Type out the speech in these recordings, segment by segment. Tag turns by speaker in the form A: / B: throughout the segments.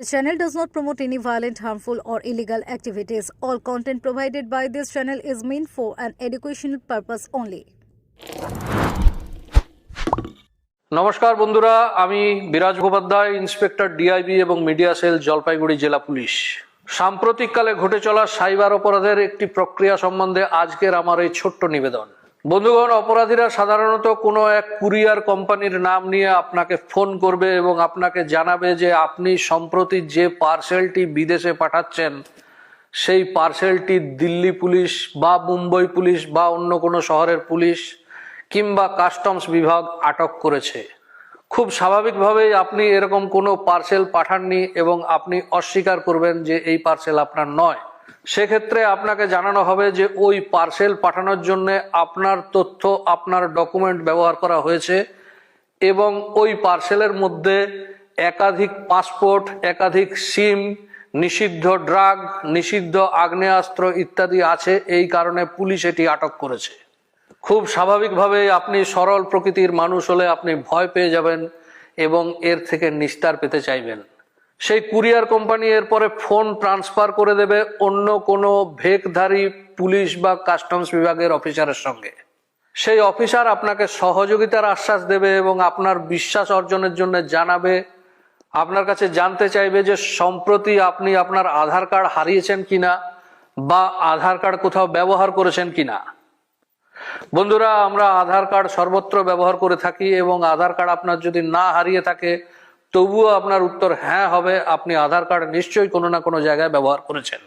A: This channel does not promote any violent, harmful, or illegal activities. All content provided by this channel is meant for an educational purpose only.
B: নমস্কার বন্ধুরা আমি Biraj Mukhopadhyay inspector DIB এবং media cell Jalpaiguri জেলা পুলিশ সাম্প্রতিককালে ঘটে চলা cyber অপরাধের একটি প্রক্রিয়া সম্বন্ধে আজকের আমার এই ছোট্ট নিবেদন বন্ধুগণ, অপরাধীরা সাধারণত কোনো এক কুরিয়ার কোম্পানির নাম নিয়ে আপনাকে ফোন করবে এবং আপনাকে জানাবে যে আপনি সম্প্রতি যে পার্সেলটি বিদেশে পাঠাচ্ছেন, সেই পার্সেলটি দিল্লি পুলিশ বা মুম্বই পুলিশ বা অন্য কোনো শহরের পুলিশ কিংবা কাস্টমস বিভাগ আটক করেছে। খুব স্বাভাবিকভাবেই আপনি এরকম কোনো পার্সেল পাঠাননি এবং আপনি অস্বীকার করবেন যে এই পার্সেল আপনার নয়। সেক্ষেত্রে আপনাকে জানানো হবে যে ওই পার্সেল পাঠানোর জন্য আপনার তথ্য, আপনার ডকুমেন্ট ব্যবহার করা হয়েছে এবং ওই পার্সেলের মধ্যে একাধিক পাসপোর্ট, একাধিক সিম, নিষিদ্ধ ড্রাগ, নিষিদ্ধ আগ্নেয়াস্ত্র ইত্যাদি আছে। এই কারণে পুলিশ এটি আটক করেছে। খুব স্বাভাবিকভাবে আপনি সরল প্রকৃতির মানুষ হলে আপনি ভয় পেয়ে যাবেন এবং এর থেকে নিস্তার পেতে চাইবেন। সেই কুরিয়ার কোম্পানি এরপরে ফোন ট্রান্সফার করে দেবে অন্য কোনো ভেকধারী পুলিশ বা কাস্টমস বিভাগের অফিসারের সঙ্গে। সেই অফিসার আপনাকে সহযোগিতার আশ্বাস দেবে এবং আপনার বিশ্বাস অর্জনের জন্য জানাবে। আপনার কাছে জানতে চাইবে যে সম্প্রতি আপনি আপনার আধার কার্ড হারিয়েছেন কিনা বা আধার কার্ড কোথাও ব্যবহার করেছেন কিনা। বন্ধুরা, আমরা আধার কার্ড সর্বত্র ব্যবহার করে থাকি এবং আধার কার্ড আপনার যদি না হারিয়ে থাকে তবুও আপনার উত্তর হ্যাঁ হবে। আপনি আধার কার্ড নিশ্চয়ই কোনো না কোনো জায়গায় ব্যবহার করেছেন।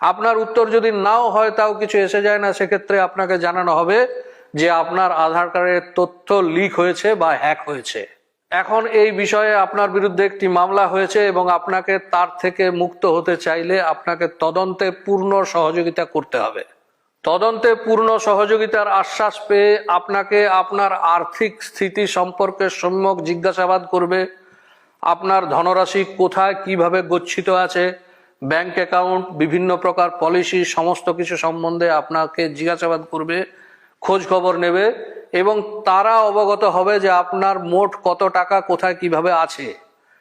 B: আপনার উত্তর যদি নাও হয়, তাও কিছু এসে যায় না। সেক্ষেত্রে আপনাকে জানানো হবে যে আপনার আধার কার্ডের তথ্য লিক হয়েছে বা হ্যাক হয়েছে। এখন এই বিষয়ে আপনার বিরুদ্ধে একটি মামলা হয়েছে এবং আপনাকে তার থেকে মুক্ত হতে চাইলে আপনাকে তদন্তে পূর্ণ সহযোগিতা করতে হবে। তদন্তে পূর্ণ সহযোগিতার আশ্বাস পেয়ে আপনাকে আপনার আর্থিক স্থিতি সম্পর্কে সম্যক জিজ্ঞাসাবাদ করবে। আপনার ধনরাশি কোথায়, কীভাবে গচ্ছিত আছে, ব্যাংক অ্যাকাউন্ট, বিভিন্ন প্রকার পলিসি, সমস্ত কিছু সম্বন্ধে আপনাকে জিজ্ঞাসাবাদ করবে, খোঁজ খবর নেবে এবং তারা অবগত হবে যে আপনার মোট কত টাকা, কোথায়, কীভাবে আছে।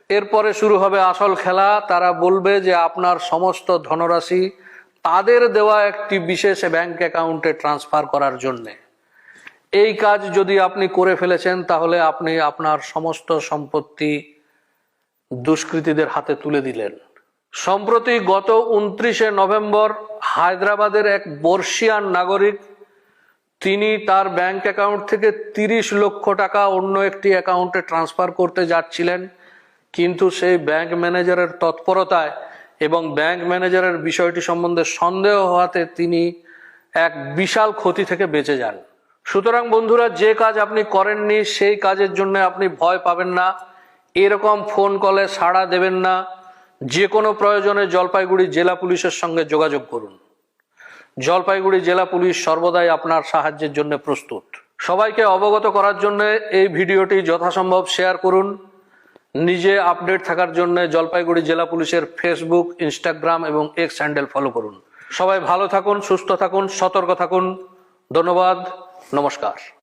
B: এরপরে শুরু হবে আসল খেলা। তারা বলবে যে আপনার সমস্ত ধনরাশি তাদের দেওয়া একটি বিশেষ ব্যাংক অ্যাকাউন্টে ট্রান্সফার করার জন্যে। এই কাজ যদি আপনি করে ফেলেছেন, তাহলে আপনি আপনার সমস্ত সম্পত্তি দুষ্কৃতীদের হাতে তুলে দিলেন। সম্প্রতি গত উনত্রিশে নভেম্বর হায়দ্রাবাদের এক বর্ষিয়ান নাগরিক, তিনি তার ব্যাংক অ্যাকাউন্ট থেকে তিরিশ লক্ষ টাকা অন্য একটি অ্যাকাউন্টে ট্রান্সফার করতে যাচ্ছিলেন। কিন্তু সেই ব্যাংক ম্যানেজারের তৎপরতায় এবং ব্যাংক ম্যানেজারের বিষয়টি সম্বন্ধে সন্দেহ হওয়াতে তিনি এক বিশাল ক্ষতি থেকে বেঁচে যান। সুতরাং বন্ধুরা, যে কাজ আপনি করেননি, সেই কাজের জন্য আপনি ভয় পাবেন না। এরকম ফোন কলে সাড়া দেবেন না। যে কোনো প্রয়োজনে জলপাইগুড়ি জেলা পুলিশের সঙ্গে যোগাযোগ করুন। জলপাইগুড়ি জেলা পুলিশ সর্বদাই আপনার সাহায্যের জন্য প্রস্তুত। সবাইকে অবগত করার জন্য এই ভিডিওটি যথাসম্ভব শেয়ার করুন। নিজে আপডেট থাকার জন্য জলপাইগুড়ি জেলা পুলিশের ফেসবুক ইনস্টাগ্রাম এবং এক্স হ্যান্ডেল ফলো করুন। সবাই ভালো থাকুন, সুস্থ থাকুন, সতর্ক থাকুন। ধন্যবাদ, নমস্কার।